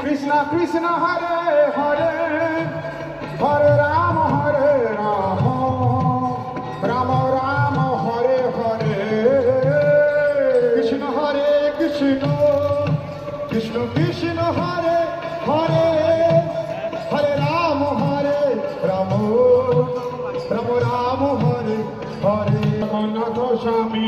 কৃষ্ণ কৃষ্ণ হরে হরে হরে রাম হরে রাম। রাম রাম, হরে হরে। কৃষ্ণ হরে কৃষ্ণ কৃষ্ণ কৃষ্ণ হরে হরে হরে রাম হরে রাম। রাম রাম, হরে হরে। জগন্নাথ স্বামী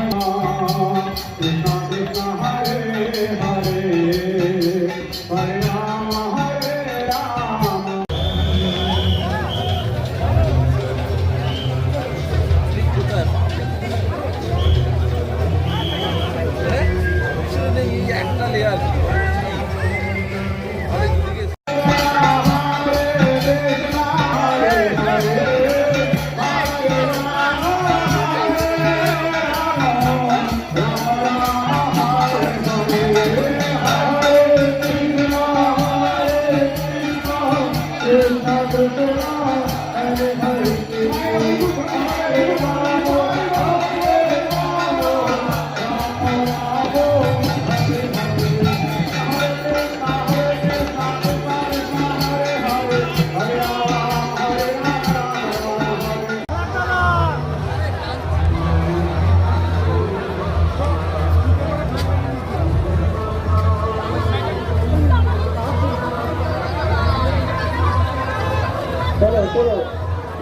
চলো চলো।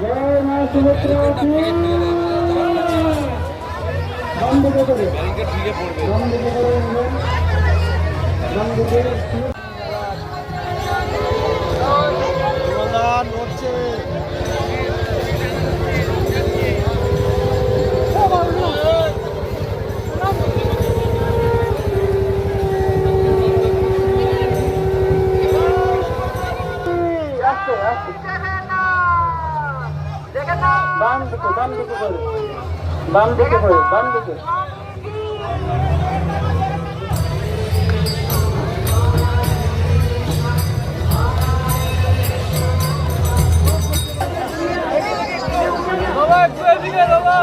জয় মা সুভদ্রা নাম দিকে করে। ব্যাংকের দিকে করে নাম দিকে। বাম দিকে করে বাম দিকে। এদিকে বাবা।